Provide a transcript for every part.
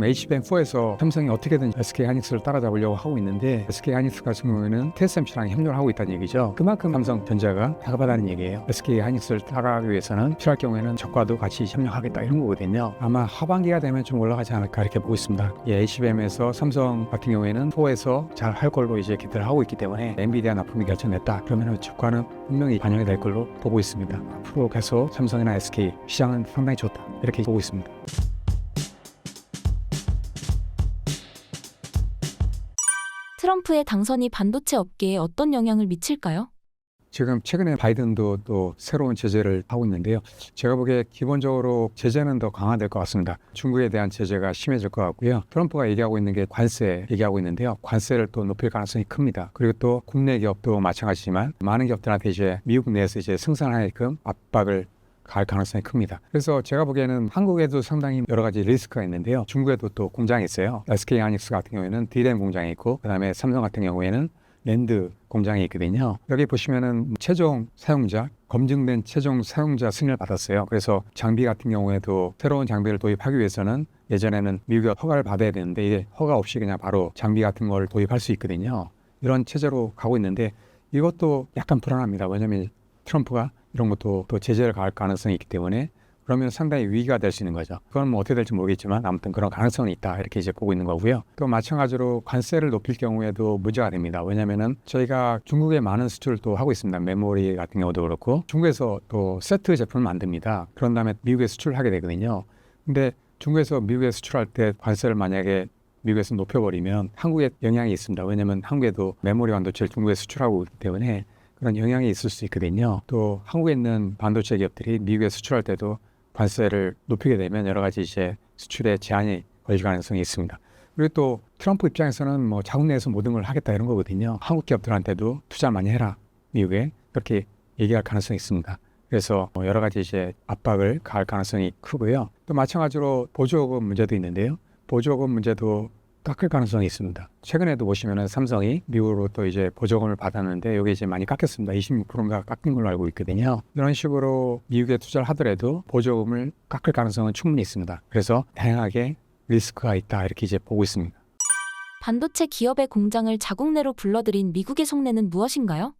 HBM4에서 삼성이 어떻게든 SK 하이닉스를 따라잡으려고 하고 있는데 SK 하이닉스 같은 경우에는 TSMC랑 협력을 하고 있다는 얘기죠. 그만큼 삼성전자가 다급하다는 얘기예요. SK 하이닉스를 따라가기 위해서는 필요할 경우에는 적과도 같이 협력하겠다 이런 거거든요. 아마 하반기가 되면 좀 올라가지 않을까 이렇게 보고 있습니다. 예, HBM에서 삼성 같은 경우에는 4에서 잘 할 걸로 이제 기대를 하고 있기 때문에 엔비디아 납품이 결정됐다. 그러면 적과는 분명히 반영이 될 걸로 보고 있습니다. 앞으로 계속 삼성이나 SK 시장은 상당히 좋다 이렇게 보고 있습니다. 트럼프의 당선이 반도체 업계에 어떤 영향을 미칠까요? 지금 최근에 바이든도 또 새로운 제재를 하고 있는데요. 제가 보기에 기본적으로 제재는 더 강화될 것 같습니다. 중국에 대한 제재가 심해질 것 같고요. 트럼프가 얘기하고 있는 게 관세 얘기하고 있는데요. 관세를 또 높일 가능성이 큽니다. 그리고 또 국내 기업도 마찬가지지만 많은 기업들한테 이제 미국 내에서 이제 생산하게끔 압박을 갈 가능성이 큽니다. 그래서 제가 보기에는 한국에도 상당히 여러 가지 리스크가 있는데요. 중국에도 또 공장이 있어요. SK 하이닉스 같은 경우에는 D램 공장이 있고 그다음에 삼성 같은 경우에는 랜드 공장이 있거든요. 여기 보시면은 최종 사용자 검증된 최종 사용자 승인을 받았어요. 그래서 장비 같은 경우에도 새로운 장비를 도입하기 위해서는 예전에는 미국의 허가를 받아야 되는데 이게 허가 없이 그냥 바로 장비 같은 걸 도입할 수 있거든요. 이런 체제로 가고 있는데 이것도 약간 불안합니다. 왜냐하면 트럼프가 이런 것도 또 제재를 가할 가능성이 있기 때문에 그러면 상당히 위기가 될 수 있는 거죠. 그건 뭐 어떻게 될지 모르겠지만 아무튼 그런 가능성은 있다 이렇게 이제 보고 있는 거고요. 또 마찬가지로 관세를 높일 경우에도 문제가 됩니다. 왜냐하면은 저희가 중국에 많은 수출을 또 하고 있습니다. 메모리 같은 경우도 그렇고 중국에서 또 세트 제품을 만듭니다. 그런 다음에 미국에 수출을 하게 되거든요. 근데 중국에서 미국에 수출할 때 관세를 만약에 미국에서 높여버리면 한국에 영향이 있습니다. 왜냐하면 한국에도 메모리 반도체를 중국에 수출하고 있기 때문에 그런 영향이 있을 수 있거든요. 또 한국에 있는 반도체 기업들이 미국에 수출할 때도 관세를 높이게 되면 여러 가지 이제 수출에 제한이 걸릴 가능성이 있습니다. 그리고 또 트럼프 입장에서는 뭐 자국 내에서 모든 걸 하겠다 이런 거거든요. 한국 기업들한테도 투자 많이 해라 미국에 그렇게 얘기할 가능성이 있습니다. 그래서 뭐 여러 가지 이제 압박을 가할 가능성이 크고요. 또 마찬가지로 보조금 문제도 있는데요. 보조금 문제도 깎을 가능성이 있습니다. 최근에도 보시면은 삼성이 미국으로 또 이제 보조금을 받았는데 여기 이제 많이 깎였습니다. 26%인가 깎인 걸로 알고 있거든요. 이런 식으로 미국에 투자를 하더라도 보조금을 깎을 가능성은 충분히 있습니다. 그래서 다양하게 리스크가 있다 이렇게 이제 보고 있습니다. 반도체 기업의 공장을 자국 내로 불러들인 미국의 속내는 무엇인가요?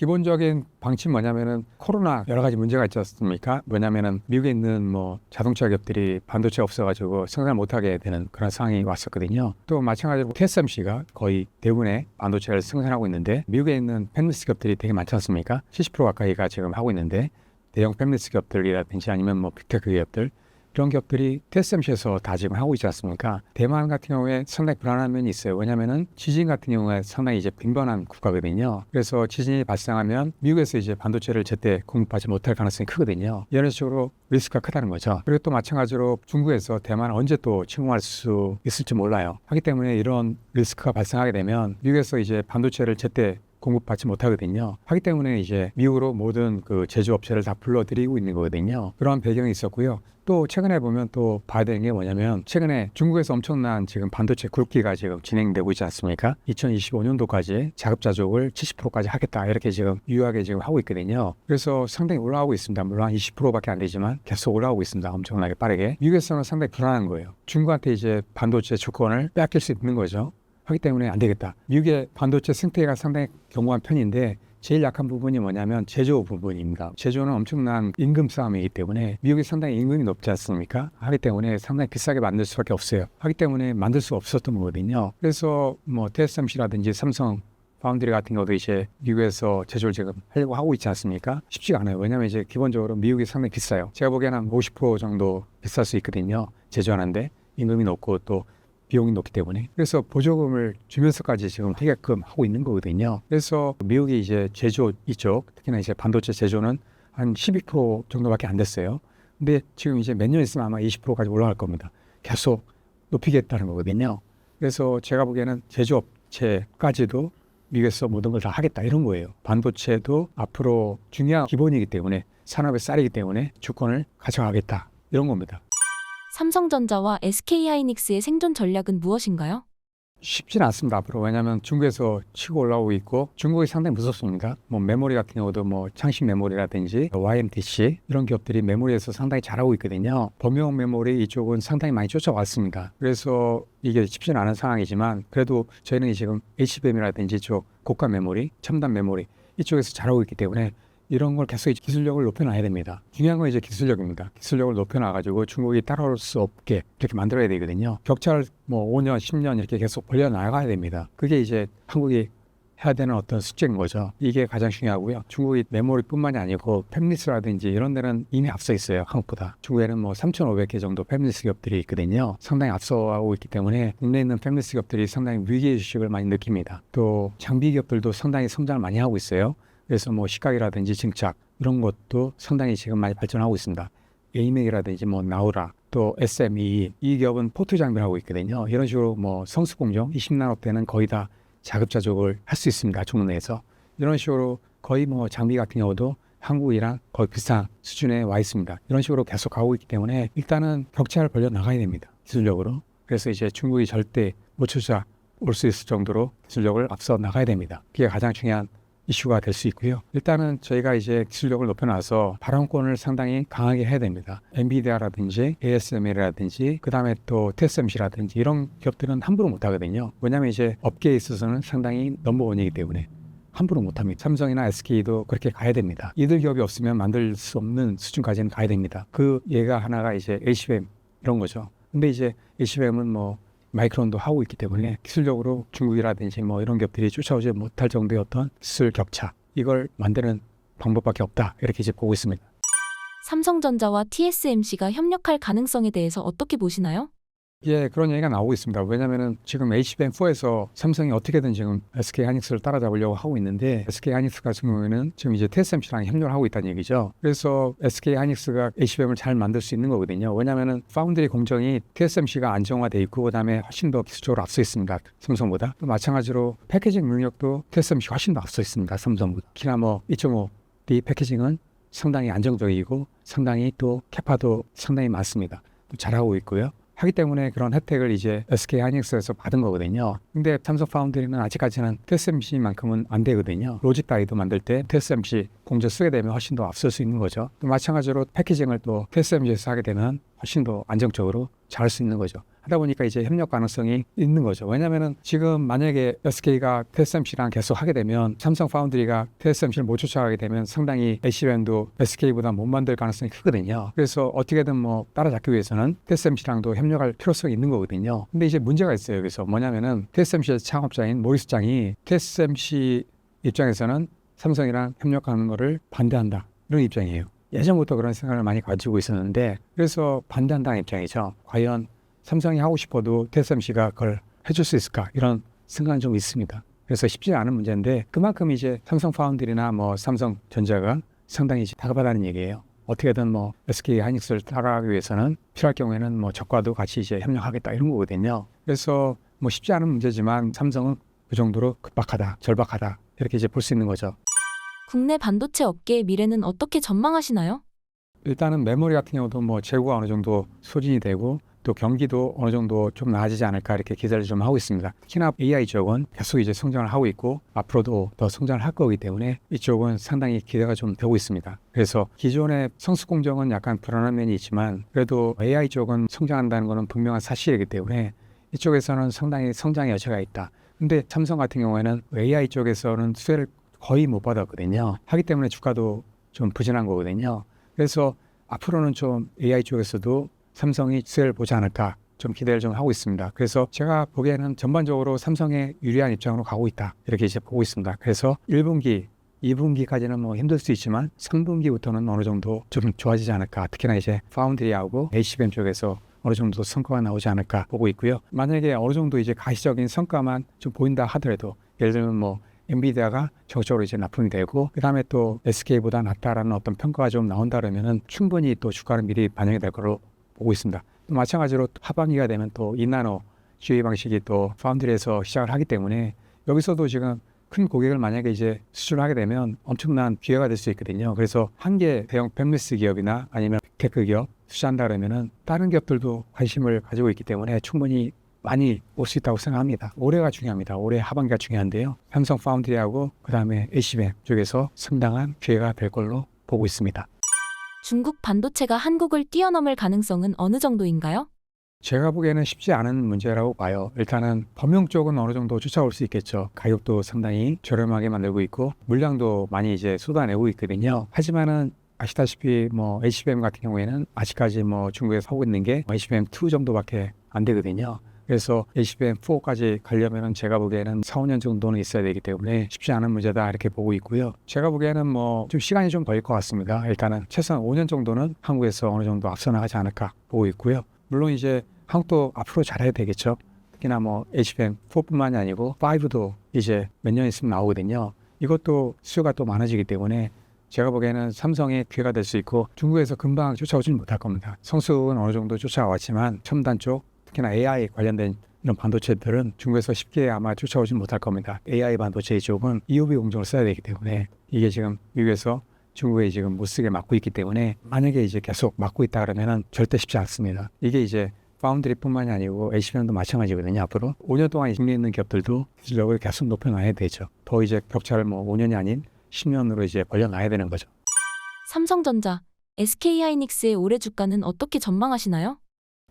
기본적인 방침이 뭐냐면은 코로나 여러 가지 문제가 있지 않습니까? 뭐냐면은 미국에 있는 뭐 자동차 기업들이 반도체 없어가지고 생산 못하게 되는 그런 상황이 왔었거든요. 또 마찬가지로 TSMC가 거의 대부분의 반도체를 생산하고 있는데 미국에 있는 펜미스 기업들이 되게 많지 않습니까? 70% 가까이가 지금 하고 있는데 대형 펜미스 기업들이라든지 아니면 뭐 빅테크 기업들 이런 기업들이 TSMC에서 다 지금 하고 있지 않습니까? 대만 같은 경우에 상당히 불안한 면이 있어요. 왜냐하면은 지진 같은 경우에 상당히 이제 빈번한 국가거든요. 그래서 지진이 발생하면 미국에서 이제 반도체를 제때 공급하지 못할 가능성이 크거든요. 이런 식으로 리스크가 크다는 거죠. 그리고 또 마찬가지로 중국에서 대만 언제 또 침공할 수 있을지 몰라요. 하기 때문에 이런 리스크가 발생하게 되면 미국에서 이제 반도체를 제때 공급받지 못하거든요. 하기 때문에 이제 미국으로 모든 그 제조업체를 다 불러들이고 있는 거거든요. 그런 배경이 있었고요. 또 최근에 보면 또 봐야 되는 게 뭐냐면 최근에 중국에서 엄청난 지금 반도체 굵기가 지금 진행되고 있지 않습니까? 2025년도까지 자급자족을 70%까지 하겠다 이렇게 지금 유효하게 지금 하고 있거든요. 그래서 상당히 올라가고 있습니다. 물론 한 20%밖에 안 되지만 계속 올라오고 있습니다. 엄청나게 빠르게. 미국에서는 상당히 불안한 거예요. 중국한테 이제 반도체 주권을 빼앗길 수 있는 거죠. 하기 때문에 안 되겠다. 미국의 반도체 생태계가 상당히 견고한 편인데 제일 약한 부분이 뭐냐면 제조 부분입니다. 제조는 엄청난 임금 싸움이기 때문에 미국이 상당히 임금이 높지 않습니까? 하기 때문에 상당히 비싸게 만들 수밖에 없어요. 하기 때문에 만들 수 없었던 거거든요. 그래서 뭐 TSMC라든지 삼성 파운드리 같은 경우도 이제 미국에서 제조를 지금 하려고 하고 있지 않습니까? 쉽지가 않아요. 왜냐하면 이제 기본적으로 미국이 상당히 비싸요. 제가 보기에는 한 50% 정도 비쌀 수 있거든요. 제조하는데 임금이 높고 또 비용이 높기 때문에 그래서 보조금을 주면서까지 지금 하게끔 하고 있는 거거든요. 그래서 미국이 이제 제조 이쪽 특히나 이제 반도체 제조는 한 12% 정도밖에 안 됐어요. 근데 지금 이제 몇 년 있으면 아마 20%까지 올라갈 겁니다. 계속 높이겠다는 거거든요. 그래서 제가 보기에는 제조업체까지도 미국에서 모든 걸 다 하겠다 이런 거예요. 반도체도 앞으로 중요한 기본이기 때문에 산업의 쌀이기 때문에 주권을 가져가겠다 이런 겁니다. 삼성전자와 SK하이닉스의 생존 전략은 무엇인가요? 쉽지는 않습니다 앞으로. 왜냐하면 중국에서 치고 올라오고 있고 중국이 상당히 무섭습니다. 뭐 메모리 같은 경우도 뭐 창신 메모리라든지 YMTC 이런 기업들이 메모리에서 상당히 잘하고 있거든요. 범용 메모리 이쪽은 상당히 많이 쫓아왔습니다. 그래서 이게 쉽지는 않은 상황이지만 그래도 저희는 지금 HBM이라든지 이쪽 고가 메모리 첨단 메모리 이쪽에서 잘하고 있기 때문에 이런 걸 계속 기술력을 높여놔야 됩니다. 중요한 건 이제 기술력입니다. 기술력을 높여놔가지고 중국이 따라올 수 없게 이렇게 만들어야 되거든요. 격차를 뭐 5년, 10년 이렇게 계속 벌려나가야 됩니다. 그게 이제 한국이 해야 되는 어떤 숙제인 거죠. 이게 가장 중요하고요. 중국이 메모리뿐만이 아니고 팹리스라든지 이런 데는 이미 앞서 있어요. 한국보다. 중국에는 뭐 3,500개 정도 팹리스 기업들이 있거든요. 상당히 앞서가고 있기 때문에 국내에 있는 팹리스 기업들이 상당히 위기의 주식을 많이 느낍니다. 또 장비 기업들도 상당히 성장을 많이 하고 있어요. 그래서 뭐 시각이라든지 증착 이런 것도 상당히 지금 많이 발전하고 있습니다. 에이맥이라든지 뭐 나우라 또 SME 이 기업은 포트 장비를 하고 있거든요. 이런 식으로 뭐 성수 공정 20나노 때는 거의 다 자급자족을 할 수 있습니다. 중국 내에서 이런 식으로 거의 뭐 장비 같은 경우도 한국이랑 거의 비슷한 수준에 와 있습니다. 이런 식으로 계속 가고 있기 때문에 일단은 격차를 벌려 나가야 됩니다. 기술력으로. 그래서 이제 중국이 절대 못 쫓아 올 수 있을 정도로 기술력을 앞서 나가야 됩니다. 그게 가장 중요한 이슈가 될 수 있고요. 일단은 저희가 이제 기술력을 높여놔서 발언권을 상당히 강하게 해야 됩니다. 엔비디아라든지 ASML이라든지 그 다음에 또 TSMC라든지 이런 기업들은 함부로 못하거든요. 왜냐하면 이제 업계에 있어서는 상당히 넘버원이기 때문에 함부로 못합니다. 삼성이나 SK도 그렇게 가야 됩니다. 이들 기업이 없으면 만들 수 없는 수준까지는 가야 됩니다. 그 예가 하나가 이제 HBM 이런 거죠. 근데 이제 HBM은 뭐 마이크론도 하고 있기 때문에 기술적으로 중국이라든지 뭐 이런 기업들이 쫓아오지 못할 정도의 어떤 기술 격차 이걸 만드는 방법밖에 없다 이렇게 이제 보고 있습니다. 삼성전자와 TSMC가 협력할 가능성에 대해서 어떻게 보시나요? 예, 그런 얘기가 나오고 있습니다. 왜냐면은 지금 HBM4에서 삼성이 어떻게든 지금 SK 하이닉스를 따라잡으려고 하고 있는데 SK 하이닉스 같은 경우에는 지금 이제 TSMC랑 협력을 하고 있다는 얘기죠. 그래서 SK 하이닉스가 HBM을 잘 만들 수 있는 거거든요. 왜냐면은 파운드리 공정이 TSMC가 안정화돼 있고 그다음에 훨씬 더 기술적으로 앞서 있습니다. 삼성보다. 또 마찬가지로 패키징 능력도 TSMC 가 훨씬 더 앞서 있습니다. 삼성보다. 특히나 뭐 2.5D 패키징은 상당히 안정적이고 상당히 또 캐파도 상당히 많습니다. 또 잘하고 있고요. 하기 때문에 그런 혜택을 이제 SK 하이닉스에서 받은 거거든요. 근데 삼성 파운드리는 아직까지는 TSMC만큼은 안 되거든요. 로직 다이도 만들 때 TSMC 공조 쓰게 되면 훨씬 더 앞설 수 있는 거죠. 또 마찬가지로 패키징을 또 TSMC에서 하게 되면 훨씬 더 안정적으로 잘 할 수 있는 거죠. 하다 보니까 이제 협력 가능성이 있는 거죠. 왜냐면은 지금 만약에 SK가 TSMC랑 계속 하게 되면 삼성 파운드리가 TSMC를 못 쫓아가게 되면 상당히 HBM도 SK보다 못 만들 가능성이 크거든요. 그래서 어떻게든 뭐 따라잡기 위해서는 TSMC랑도 협력할 필요성이 있는 거거든요. 근데 이제 문제가 있어요. 여기서 뭐냐면은 TSMC의 창업자인 모리스 장이 TSMC 입장에서는 삼성이랑 협력하는 거를 반대한다. 이런 입장이에요. 예전부터 그런 생각을 많이 가지고 있었는데 그래서 반대한다는 입장이죠. 과연 삼성이 하고 싶어도 TSMC가 그걸 해줄 수 있을까 이런 생각은 좀 있습니다. 그래서 쉽지 않은 문제인데 그만큼 이제 삼성 파운드리나 뭐 삼성전자가 상당히 다급하다는 얘기예요. 어떻게든 뭐 SK 하이닉스를 따라가기 위해서는 필요할 경우에는 뭐 적과도 같이 이제 협력하겠다 이런 거거든요. 그래서 뭐 쉽지 않은 문제지만 삼성은 그 정도로 급박하다, 절박하다 이렇게 이제 볼 수 있는 거죠. 국내 반도체 업계의 미래는 어떻게 전망하시나요? 일단은 메모리 같은 경우도 뭐 재고가 어느 정도 소진이 되고 또 경기도 어느 정도 좀 나아지지 않을까 이렇게 기대를 좀 하고 있습니다. 특히나 AI 쪽은 계속 이제 성장을 하고 있고 앞으로도 더 성장을 할 거기 때문에 이쪽은 상당히 기대가 좀 되고 있습니다. 그래서 기존의 성수 공정은 약간 불안한 면이 있지만 그래도 AI 쪽은 성장한다는 것은 분명한 사실이기 때문에 이쪽에서는 상당히 성장의 여지가 있다. 근데 삼성 같은 경우에는 AI 쪽에서는 수혜를 거의 못 받았거든요. 하기 때문에 주가도 좀 부진한 거거든요. 그래서 앞으로는 좀 AI 쪽에서도 삼성이 수혜를 보지 않을까 좀 기대를 좀 하고 있습니다. 그래서 제가 보기에는 전반적으로 삼성의 유리한 입장으로 가고 있다. 이렇게 이제 보고 있습니다. 그래서 1분기, 2분기까지는 뭐 힘들 수 있지만 3분기부터는 어느 정도 좀 좋아지지 않을까. 특히나 이제 파운드리하고 HBM 쪽에서 어느 정도 성과가 나오지 않을까 보고 있고요. 만약에 어느 정도 이제 가시적인 성과만 좀 보인다 하더라도 예를 들면 뭐 엔비디아가 적극적으로 이제 납품이 되고 그다음에 또 SK보다 낫다라는 어떤 평가가 좀 나온다 그러면은 충분히 또 주가는 미리 반영이 될 거로 보고 있습니다. 또 마찬가지로 하반기가 되면 또 이나노 GA 방식이 또 파운드리에서 시작을 하기 때문에 여기서도 지금 큰 고객을 만약에 이제 수출하게 되면 엄청난 기회가 될 수 있거든요. 그래서 한 개 대형 팹리스 기업이나 아니면 테크 기업 투자한다 그러면은 다른 기업들도 관심을 가지고 있기 때문에 충분히 많이 올 수 있다고 생각합니다. 올해가 중요합니다. 올해 하반기가 중요한데요. 삼성 파운드리하고 그다음에 HBM 쪽에서 상당한 기회가 될 걸로 보고 있습니다. 중국 반도체가 한국을 뛰어넘을 가능성은 어느 정도인가요? 제가 보기에는 쉽지 않은 문제라고 봐요. 일단은 범용 쪽은 어느 정도 쫓아올 수 있겠죠. 가격도 상당히 저렴하게 만들고 있고 물량도 많이 이제 쏟아내고 있거든요. 하지만은 아시다시피 뭐 HBM 같은 경우에는 아직까지 뭐 중국에서 하고 있는 게 HBM 2 정도밖에 안 되거든요. 그래서 HBM 4까지 가려면은 제가 보기에는 4, 5년 정도는 있어야 되기 때문에 쉽지 않은 문제다 이렇게 보고 있고요. 제가 보기에는 뭐 좀 시간이 좀 걸릴 것 같습니다. 일단은 최소한 5년 정도는 한국에서 어느 정도 앞서 나가지 않을까 보고 있고요. 물론 이제 한국도 앞으로 잘해야 되겠죠. 특히나 뭐 HBM 4뿐만이 아니고 5도 이제 몇 년 있으면 나오거든요. 이것도 수요가 또 많아지기 때문에 제가 보기에는 삼성의 기회가 될 수 있고 중국에서 금방 쫓아오지는 못할 겁니다. 성수는 어느 정도 쫓아왔지만 첨단 쪽 특히나 AI 관련된 이런 반도체들은 중국에서 쉽게 아마 쫓아오지는 못할 겁니다. AI 반도체 쪽은 EUV 공정을 써야 되기 때문에 이게 지금 미국에서 중국에 지금 못 쓰게 막고 있기 때문에 만약에 이제 계속 막고 있다 그러면은 절대 쉽지 않습니다. 이게 이제 파운드리뿐만이 아니고 HBM도 마찬가지거든요. 앞으로 5년 동안 힘이 있는 기업들도 기술력을 계속 높여놔야 되죠. 더 이제 격차를 뭐 5년이 아닌 10년으로 이제 벌려놔야 되는 거죠. 삼성전자, SK하이닉스의 올해 주가는 어떻게 전망하시나요?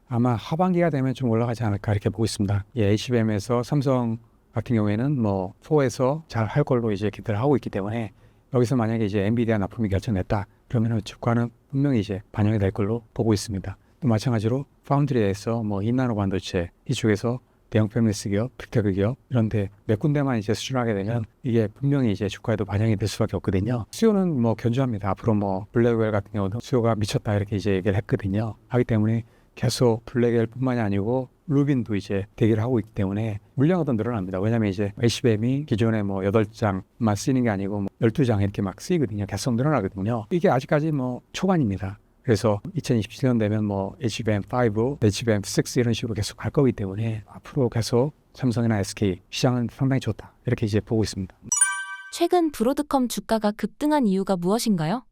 아마 하반기가 되면 좀 올라가지 않을까 이렇게 보고 있습니다. 예, HBM에서 삼성 같은 경우에는 뭐 4에서 잘 할 걸로 이제 기대를 하고 있기 때문에 여기서 만약에 이제 엔비디아 납품이 결정됐다 그러면 주가는 분명히 이제 반영이 될 걸로 보고 있습니다. 또 마찬가지로 파운드리에서 뭐 인나노 반도체 이쪽에서 대형 패밀리스 기업, 빅테크 기업 이런데 몇 군데만 이제 수출하게 되면 이게 분명히 이제 주가에도 반영이 될 수밖에 없거든요. 수요는 뭐 견조합니다. 앞으로 뭐 블랙웰 같은 경우도 수요가 미쳤다 이렇게 이제 얘기를 했거든요. 하기 때문에 계속 블랙웰뿐만이 아니고 루빈도 이제 대기를 하고 있기 때문에 물량은 더 늘어납니다. 왜냐하면 이제 HBM이 기존에 뭐 8장만 쓰이는 게 아니고 뭐 12장 이렇게 막 쓰이거든요. 계속 늘어나거든요. 이게 아직까지 뭐 초반입니다. 그래서 2027년 되면 뭐 HBM5, HBM6 이런 식으로 계속 갈 거기 때문에 앞으로 계속 삼성이나 SK 시장은 상당히 좋다. 이렇게 이제 보고 있습니다. 최근 브로드컴 주가가 급등한 이유가 무엇인가요?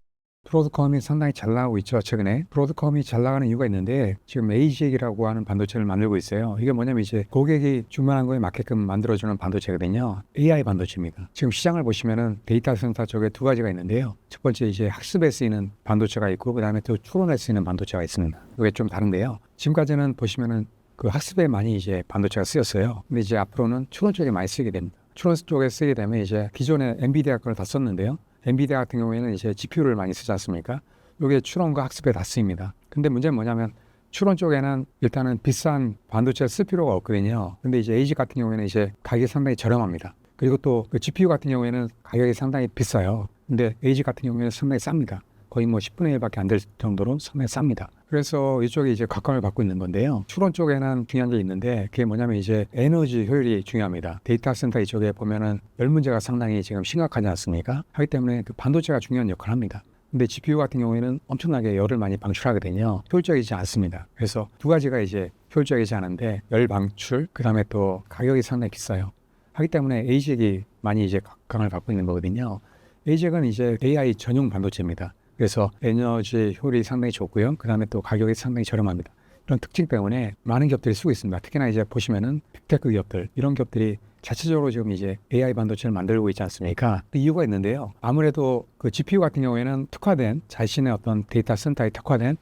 브로드컴이 상당히 잘 나가고 있죠 최근에. 브로드컴이 잘 나가는 이유가 있는데 지금 AG이라고 하는 반도체를 만들고 있어요. 이게 뭐냐면 이제 고객이 주문한 거에 맞게끔 만들어주는 반도체거든요. AI 반도체입니다. 지금 시장을 보시면은 데이터 센터 쪽에 두 가지가 있는데요. 첫 번째 이제 학습에 쓰이는 반도체가 있고 그 다음에 또 추론에 쓰이는 반도체가 있습니다. 이게 좀 다른데요. 지금까지는 보시면은 그 학습에 많이 이제 반도체가 쓰였어요. 근데 이제 앞으로는 추론 쪽에 많이 쓰게 됩니다. 추론 쪽에 쓰게 되면 이제 기존에 엔비디아 거를 다 썼는데요 엔비디아 같은 경우에는 이제 GPU를 많이 쓰지 않습니까? 이게 추론과 학습에 다 쓰입니다. 근데 문제는 뭐냐면 추론 쪽에는 일단은 비싼 반도체를 쓸 필요가 없거든요. 근데 이제 AG 같은 경우에는 이제 가격이 상당히 저렴합니다. 그리고 또 그 GPU 같은 경우에는 가격이 상당히 비싸요. 근데 AG 같은 경우에는 상당히 쌉니다. 거의 뭐 10분의 1밖에 안 될 정도로 상당히 쌉니다. 그래서 이쪽에 이제 각광을 받고 있는 건데요. 추론 쪽에는 중요한 게 있는데 그게 뭐냐면 이제 에너지 효율이 중요합니다. 데이터 센터 이쪽에 보면은 열 문제가 상당히 지금 심각하지 않습니까? 하기 때문에 그 반도체가 중요한 역할을 합니다. 근데 GPU 같은 경우에는 엄청나게 열을 많이 방출하거든요. 효율적이지 않습니다. 그래서 두 가지가 이제 효율적이지 않은데 열 방출, 그 다음에 또 가격이 상당히 비싸요. 하기 때문에 AG이 많이 이제 각광을 받고 있는 거거든요. AG은 이제 AI 전용 반도체입니다. 그래서 에너지 효율이 상당히 좋고요. 그 다음에 또 가격이 상당히 저렴합니다. 이런 특징 때문에 많은 기업들이 쓰고 있습니다. 특히나 이제 보시면은 빅테크 기업들 이런 기업들이 자체적으로 지금 이제 AI 반도체를 만들고 있지 않습니까? 그 이유가 있는데요. 아무래도 그 GPU 같은 경우에는 특화된 자신의 어떤 데이터 센터에 특화된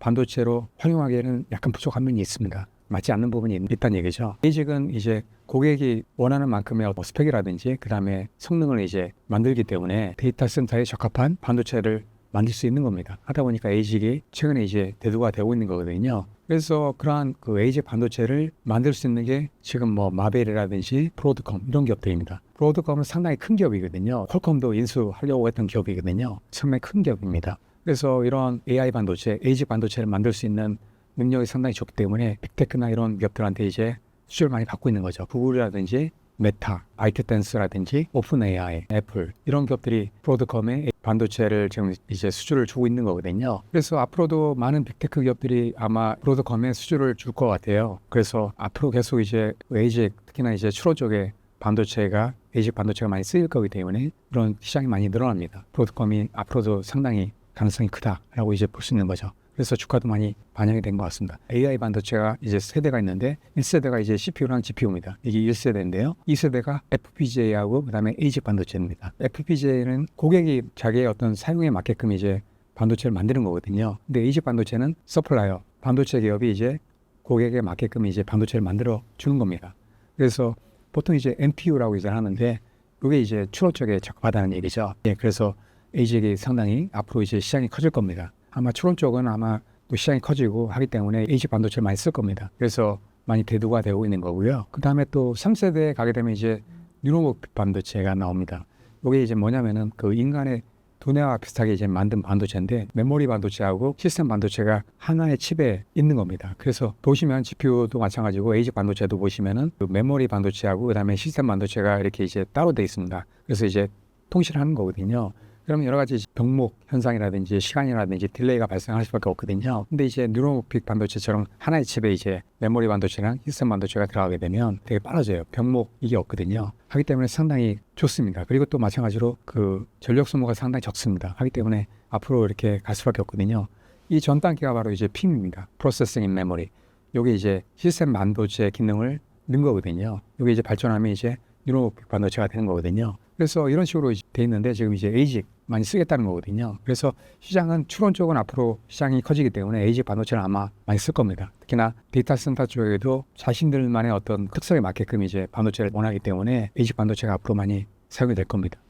반도체로 활용하기에는 약간 부족한 면이 있습니다. 맞지 않는 부분이 있- 있다는 얘기죠. ASIC은 이제 고객이 원하는 만큼의 스펙이라든지 그 다음에 성능을 이제 만들기 때문에 데이터 센터에 적합한 반도체를 만들 수 있는 겁니다. 하다 보니까 ASIC이 최근에 이제 대두가 되고 있는 거거든요. 그래서 그러한 그 ASIC 반도체를 만들 수 있는 게 지금 뭐 마벨이라든지 브로드컴 이런 기업들입니다. 브로드컴은 상당히 큰 기업이거든요. 퀄컴도 인수하려고 했던 기업이거든요. 상당히 큰 기업입니다. 그래서 이런 AI 반도체, ASIC 반도체를 만들 수 있는 능력이 상당히 좋기 때문에 빅테크나 이런 기업들한테 이제 수주를 많이 받고 있는 거죠. 구글이라든지 메타, 아이트댄스라든지 오픈 AI, 애플 이런 기업들이 브로드컴에 반도체를 지금 이제 수주를 주고 있는 거거든요. 그래서 앞으로도 많은 빅테크 기업들이 아마 브로드컴에 수주를 줄 것 같아요. 그래서 앞으로 계속 이제 에이직 특히나 이제 추로 쪽에 반도체가 에이직 반도체가 많이 쓰일 거기 때문에 그런 시장이 많이 늘어납니다. 브로드컴이 앞으로도 상당히 가능성이 크다라고 이제 볼 수 있는 거죠. 그래서 주가도 많이 반영이 된 것 같습니다. AI 반도체가 이제 세대가 있는데 1세대가 이제 CPU랑 GPU입니다. 이게 1세대인데요. 2세대가 FPGA하고 그다음에 ASIC 반도체입니다. FPGA는 고객이 자기의 어떤 사용에 맞게끔 이제 반도체를 만드는 거거든요. 근데 ASIC 반도체는 서플라이어 반도체 기업이 이제 고객에 맞게끔 이제 반도체를 만들어 주는 겁니다. 그래서 보통 이제 NPU라고 이제 하는데 이게 이제 추론 쪽에 적합하다는 얘기죠. 예, 그래서 ASIC이 상당히 앞으로 이제 시장이 커질 겁니다. 아마 추론 쪽은 아마 또 시장이 커지고 하기 때문에 ASIC 반도체를 많이 쓸 겁니다. 그래서 많이 대두가 되고 있는 거고요. 그 다음에 또 3세대에 가게 되면 이제 뉴로목 반도체가 나옵니다. 이게 이제 뭐냐면은 그 인간의 두뇌와 비슷하게 이제 만든 반도체인데 메모리 반도체하고 시스템 반도체가 하나의 칩에 있는 겁니다. 그래서 보시면 GPU도 마찬가지고 ASIC 반도체도 보시면은 그 메모리 반도체하고 그다음에 시스템 반도체가 이렇게 이제 따로 돼 있습니다. 그래서 이제 통신하는 거거든요. 그러면 여러 가지 병목 현상이라든지 시간이라든지 딜레이가 발생할 수밖에 없거든요. 근데 이제 뉴로픽 반도체처럼 하나의 칩에 이제 메모리 반도체랑 시스템 반도체가 들어가게 되면 되게 빨라져요. 병목 이게 없거든요. 하기 때문에 상당히 좋습니다. 그리고 또 마찬가지로 그 전력 소모가 상당히 적습니다. 하기 때문에 앞으로 이렇게 갈 수밖에 없거든요. 이 전 단계가 바로 이제 PIM입니다. Processing in Memory. 요게 이제 시스템 반도체 기능을 넣은 거거든요. 요게 이제 발전하면 이제 뉴로픽 반도체가 되는 거거든요. 그래서 이런 식으로 돼 있는데 지금 이제 에이직 많이 쓰겠다는 거거든요. 그래서 시장은 추론 쪽은 앞으로 시장이 커지기 때문에 에이직 반도체를 아마 많이 쓸 겁니다. 특히나 데이터 센터 쪽에도 자신들만의 어떤 특성에 맞게끔 이제 반도체를 원하기 때문에 에이직 반도체가 앞으로 많이 사용이 될 겁니다.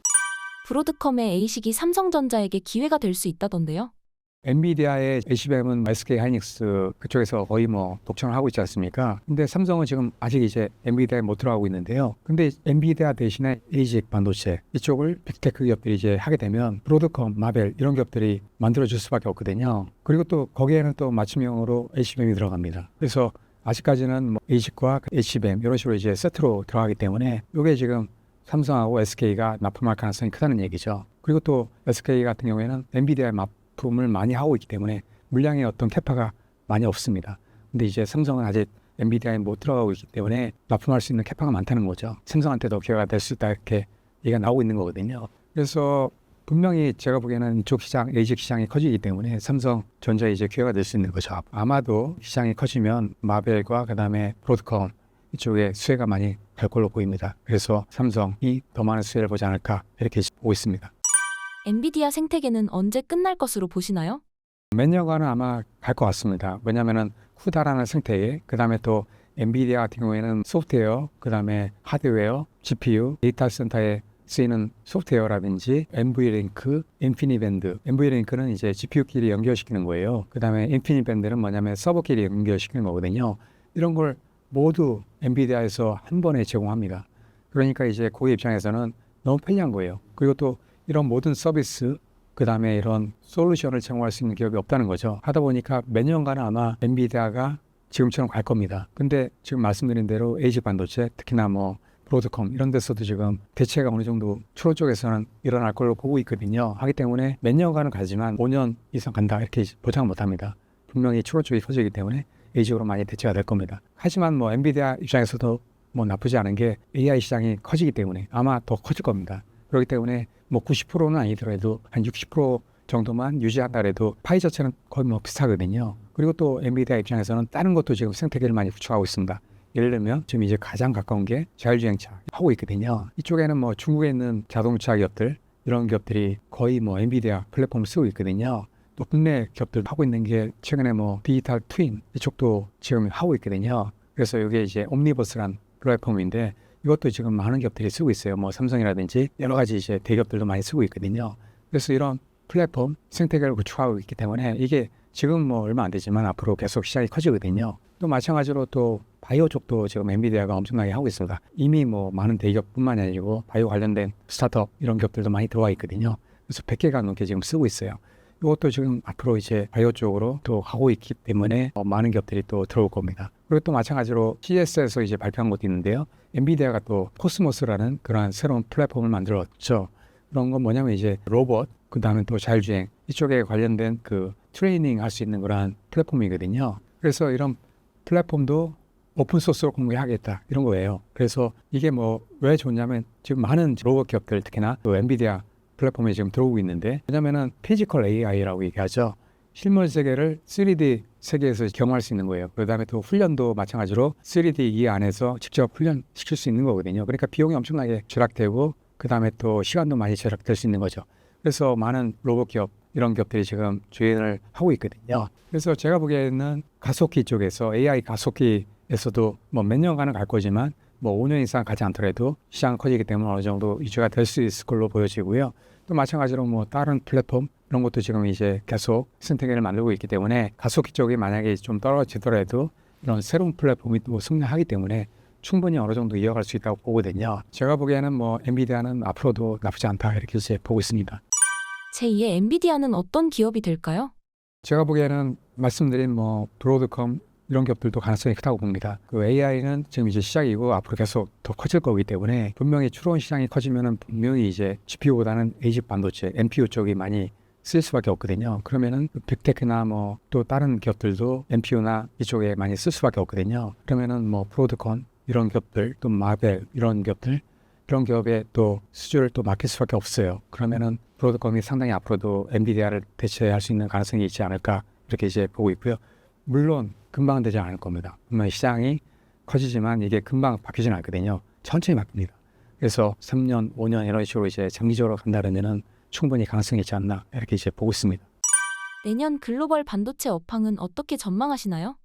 브로드컴의 A식이 삼성전자에게 기회가 될 수 있다던데요. 엔비디아의 HBM은 SK 하이닉스 그쪽에서 거의 뭐 독점을 하고 있지 않습니까? 근데 삼성은 지금 아직 이제 엔비디아에 못 들어가고 있는데요. 근데 엔비디아 대신에 에이직 반도체 이쪽을 빅테크 기업들이 이제 하게 되면 브로드컴, 마벨 이런 기업들이 만들어 줄 수밖에 없거든요. 그리고 또 거기에는 또 맞춤형으로 HBM이 들어갑니다. 그래서 아직까지는 뭐 에이직과 HBM 이런 식으로 이제 세트로 들어가기 때문에 이게 지금 삼성하고 SK가 납품할 가능성이 크다는 얘기죠. 그리고 또 SK 같은 경우에는 엔비디아에 납품을 많이 하고 있기 때문에 물량의 어떤 캐파가 많이 없습니다. 근데 이제 삼성은 아직 엔비디아에 못 들어가고 있기 때문에 납품할 수 있는 캐파가 많다는 거죠. 삼성한테도 기회가 될 수 있다 이렇게 얘기가 나오고 있는 거거든요. 그래서 분명히 제가 보기에는 이쪽 시장, 에이직 시장이 커지기 때문에 삼성전자에 이제 기회가 될 수 있는 거죠. 아마도 시장이 커지면 마벨과 그다음에 브로드컴 이쪽에 수혜가 많이 갈 걸로 보입니다. 그래서 삼성이 더 많은 수혜를 보지 않을까 이렇게 보고 있습니다. 엔비디아 생태계는 언제 끝날 것으로 보시나요? 몇 년간은 아마 갈 것 같습니다. 왜냐하면 후다라는 생태계, 그 다음에 또 엔비디아 같은 경우에는 소프트웨어, 그 다음에 하드웨어, GPU, 데이터 센터에 쓰이는 소프트웨어라든지 NV링크, 인피니밴드. NV링크는 이제 GPU끼리 연결시키는 거예요. 그 다음에 인피니밴드는 뭐냐면 서버끼리 연결시키는 거거든요. 이런 걸 모두 엔비디아에서 한 번에 제공합니다. 그러니까 이제 고객 입장에서는 너무 편리한 거예요. 그리고 또 이런 모든 서비스 그 다음에 이런 솔루션을 제공할 수 있는 기업이 없다는 거죠. 하다 보니까 몇 년간은 아마 엔비디아가 지금처럼 갈 겁니다. 근데 지금 말씀드린 대로 에이지 반도체, 특히나 뭐 브로드컴 이런 데서도 지금 대체가 어느 정도 추로 쪽에서는 일어날 걸로 보고 있거든요. 하기 때문에 몇 년간은 가지만 5년 이상 간다 이렇게 보장 못합니다. 분명히 추로 쪽이 커지기 때문에 에이지로 많이 대체가 될 겁니다. 하지만 뭐 엔비디아 입장에서도 뭐 나쁘지 않은 게 AI 시장이 커지기 때문에 아마 더 커질 겁니다. 그렇기 때문에 뭐 90%는 아니더라도 한 60% 정도만 유지한다래도 파이 자체는 거의 뭐 비슷하거든요. 그리고 또 엔비디아 입장에서는 다른 것도 지금 생태계를 많이 구축하고 있습니다. 예를 들면 지금 이제 가장 가까운 게 자율주행차 하고 있거든요. 이쪽에는 뭐 중국에 있는 자동차 기업들 이런 기업들이 거의 뭐 엔비디아 플랫폼을 쓰고 있거든요. 또 국내 기업들 하고 있는 게 최근에 뭐 디지털 트윈 이쪽도 지금 하고 있거든요. 그래서 이게 이제 옴니버스란 플랫폼인데 이것도 지금 많은 기업들이 쓰고 있어요. 뭐 삼성이라든지 여러 가지 이제 대기업들도 많이 쓰고 있거든요. 그래서 이런 플랫폼 생태계를 구축하고 있기 때문에 이게 지금 뭐 얼마 안 되지만 앞으로 계속 시장이 커지거든요. 또 마찬가지로 또 바이오 쪽도 지금 엔비디아가 엄청나게 하고 있습니다. 이미 뭐 많은 대기업뿐만이 아니고 바이오 관련된 스타트업 이런 기업들도 많이 들어와 있거든요. 그래서 100개가 넘게 지금 쓰고 있어요. 이것도 지금 앞으로 이제 바이오 쪽으로 또 하고 있기 때문에 어, 많은 기업들이 또 들어올 겁니다. 그리고 또 마찬가지로 CES에서 이제 발표한 것도 있는데요. 엔비디아가 또 코스모스라는 그러한 새로운 플랫폼을 만들었죠. 그런 건 뭐냐면 이제 로봇, 그 다음에 또 자율주행 이쪽에 관련된 그 트레이닝 할 수 있는 그러한 플랫폼이거든요. 그래서 이런 플랫폼도 오픈 소스로 공개하겠다 이런 거예요. 그래서 이게 뭐 왜 좋냐면 지금 많은 로봇 기업들 특히나 그 엔비디아 플랫폼에 지금 들어오고 있는데 왜냐면은 피지컬 AI라고 얘기하죠. 실물 세계를 3D 세계에서 경험할 수 있는 거예요. 그 다음에 또 훈련도 마찬가지로 3D 이 안에서 직접 훈련 시킬 수 있는 거거든요. 그러니까 비용이 엄청나게 절약되고 그 다음에 또 시간도 많이 절약될 수 있는 거죠. 그래서 많은 로봇 기업 이런 기업들이 지금 주행을 하고 있거든요. 그래서 제가 보기에는 가속기 쪽에서 AI 가속기에서도 뭐 몇 년간은 갈 거지만 뭐 5년 이상 가지 않더라도 시장 커지기 때문에 어느 정도 유지가 될 수 있을 걸로 보여지고요. 또 마찬가지로 뭐 다른 플랫폼 이런 것도 지금 이제 계속 생태계를 만들고 있기 때문에 가속기 쪽이 만약에 좀 떨어지더라도 이런 새로운 플랫폼이 또 승리하기 때문에 충분히 어느 정도 이어갈 수 있다고 보거든요. 제가 보기에는 뭐 엔비디아는 앞으로도 나쁘지 않다 이렇게 이제 보고 있습니다. 제2의 엔비디아는 어떤 기업이 될까요? 제가 보기에는 말씀드린 뭐 브로드컴 이런 기업들도 가능성이 크다고 봅니다. 그 AI는 지금 이제 시작이고 앞으로 계속 더 커질 거기 때문에 분명히 추론 시장이 커지면은 분명히 이제 GPU보다는 ASIC 반도체, NPU 쪽이 많이 쓸 수밖에 없거든요. 그러면은 빅테크나 뭐 또 다른 기업들도 NPU나 이쪽에 많이 쓸 수밖에 없거든요. 그러면은 뭐 브로드컴 이런 기업들 또 마벨 이런 기업들 그런 기업에 또 수주를 또 맡길 수밖에 없어요. 그러면은 브로드컴이 상당히 앞으로도 엔비디아를 대체할 수 있는 가능성이 있지 않을까 이렇게 이제 보고 있고요. 물론 금방은 되지 않을 겁니다. 분명히 시장이 커지지만 이게 금방 바뀌지는 않거든요. 천천히 바뀝니다. 그래서 3년, 5년 이런 식으로 이제 장기적으로 간다면은 충분히 가능성이 있지 않나 이렇게 이제 보고 있습니다. 내년 글로벌 반도체 업황은 어떻게 전망하시나요?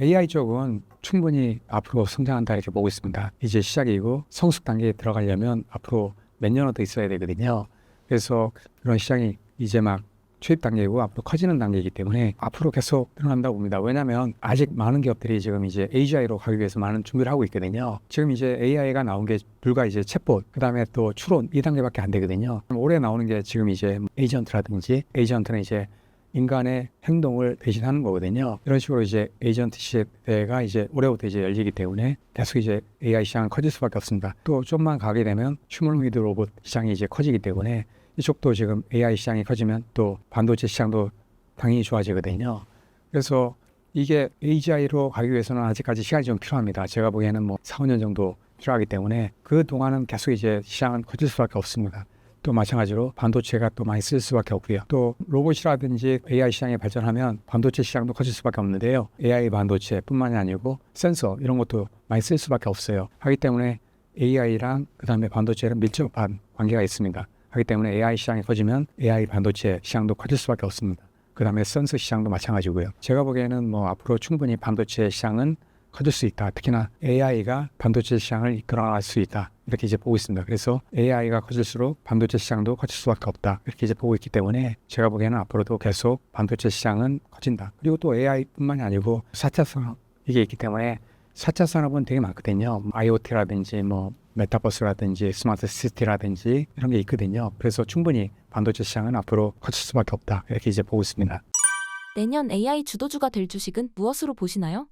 AI 쪽은 충분히 앞으로 성장한다 이렇게 보고 있습니다. 이제 시작이고 성숙 단계에 들어가려면 앞으로 몇 년은 더 있어야 되거든요. 그래서 그런 시장이 이제 막 초입 단계이고 앞으로 커지는 단계이기 때문에 앞으로 계속 늘어난다고 봅니다. 왜냐하면 아직 많은 기업들이 지금 이제 AGI로 가기 위해서 많은 준비를 하고 있거든요. 지금 이제 AI가 나온 게 불과 이제 챗봇, 그 다음에 또 추론 이 단계밖에 안 되거든요. 올해 나오는 게 지금 이제 에이전트라든지 에이전트는 이제 인간의 행동을 대신하는 거거든요. 이런 식으로 이제 에이전트 시대가 이제 올해부터 이제 열리기 때문에 계속 이제 AI 시장은 커질 수밖에 없습니다. 또 좀만 가게 되면 휴머노이드 로봇 시장이 이제 커지기 때문에 이쪽도 지금 AI 시장이 커지면 또 반도체 시장도 당연히 좋아지거든요. 그래서 이게 AGI로 가기 위해서는 아직까지 시간이 좀 필요합니다. 제가 보기에는 뭐 4, 5년 정도 필요하기 때문에 그 동안은 계속 이제 시장은 커질 수밖에 없습니다. 또 마찬가지로 반도체가 또 많이 쓸 수밖에 없고요. 또 로봇이라든지 AI 시장이 발전하면 반도체 시장도 커질 수밖에 없는데요. AI 반도체뿐만이 아니고 센서 이런 것도 많이 쓸 수밖에 없어요. 하기 때문에 AI랑 그다음에 반도체랑 밀접한 관계가 있습니다. 하기 때문에 AI 시장이 커지면 AI 반도체 시장도 커질 수밖에 없습니다. 그 다음에 센서 시장도 마찬가지고요. 제가 보기에는 뭐 앞으로 충분히 반도체 시장은 커질 수 있다. 특히나 AI가 반도체 시장을 이끌어갈 수 있다. 이렇게 이제 보고 있습니다. 그래서 AI가 커질수록 반도체 시장도 커질 수밖에 없다. 이렇게 이제 보고 있기 때문에 제가 보기에는 앞으로도 계속 반도체 시장은 커진다. 그리고 또 AI뿐만이 아니고 4차 산업 이게 있기 때문에 4차 산업은 되게 많거든요. IoT라든지 뭐 메타버스라든지 스마트 시티라든지 이런 게 있거든요. 그래서 충분히 반도체 시장은 앞으로 커질 수밖에 없다. 이렇게 이제 보고 있습니다. 내년 AI 주도주가 될 주식은 무엇으로 보시나요?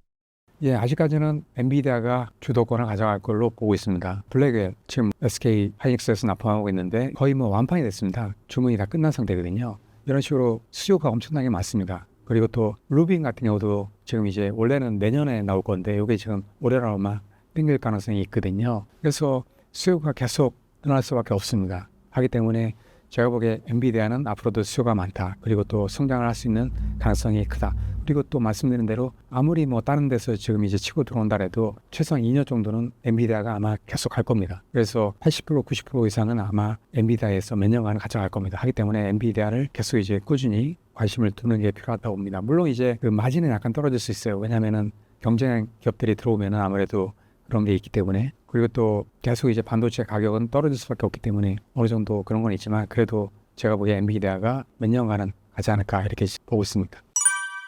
예, 아직까지는 엔비디아가 주도권을 가져갈 걸로 보고 있습니다. 블랙웰 지금 SK 하이닉스에서 납품하고 있는데 거의 뭐 완판이 됐습니다. 주문이 다 끝난 상태거든요. 이런 식으로 수요가 엄청나게 많습니다. 그리고 또 루빈 같은 경우도 지금 이제 원래는 내년에 나올 건데 이게 지금 올해라마 땡길 가능성이 있거든요. 그래서 수요가 계속 늘어날 수밖에 없습니다. 하기 때문에 제가 보기에 엔비디아는 앞으로도 수요가 많다. 그리고 또 성장을 할 수 있는 가능성이 크다. 그리고 또 말씀드린 대로 아무리 뭐 다른 데서 지금 이제 치고 들어온다 해도 최소한 2년 정도는 엔비디아가 아마 계속 갈 겁니다. 그래서 80% 90% 이상은 아마 엔비디아에서 몇 년간은 가져갈 겁니다. 하기 때문에 엔비디아를 계속 이제 꾸준히 관심을 두는 게 필요하다고 봅니다. 물론 이제 그 마진은 약간 떨어질 수 있어요. 왜냐하면은 경쟁 기업들이 들어오면은 아무래도 그런 게 있기 때문에 그리고 또 계속 이제 반도체 가격은 떨어질 수밖에 없기 때문에 어느 정도 그런 건 있지만 그래도 제가 보기에 엔비디아가 몇 년간은 가지 않을까 이렇게 보고 있습니다.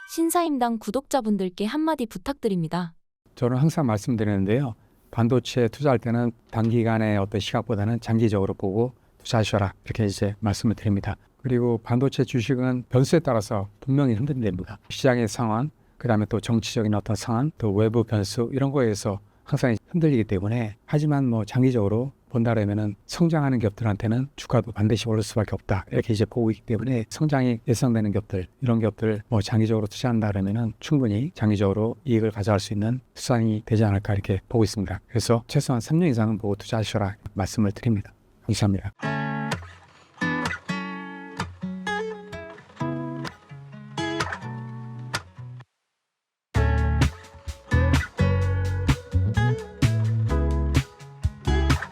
신사임당 구독자분들께 한마디 부탁드립니다. 저는 항상 말씀드리는데요. 반도체 투자할 때는 단기간의 어떤 시각보다는 장기적으로 보고 투자하셔라 이렇게 이제 말씀을 드립니다. 그리고 반도체 주식은 변수에 따라서 분명히 흔들립니다. 시장의 상황, 그 다음에 또 정치적인 어떤 상황, 또 외부 변수 이런 거에 의해서 항상 흔들리기 때문에 하지만 뭐 장기적으로 본다라면은 성장하는 기업들한테는 주가도 반드시 오를 수밖에 없다 이렇게 이제 보고 있기 때문에 성장이 예상되는 기업들 이런 기업들 뭐 장기적으로 투자한다라면은 충분히 장기적으로 이익을 가져갈 수 있는 수단이 되지 않을까 이렇게 보고 있습니다. 그래서 최소한 3년 이상은 보고 투자하셔라 말씀을 드립니다. 감사합니다.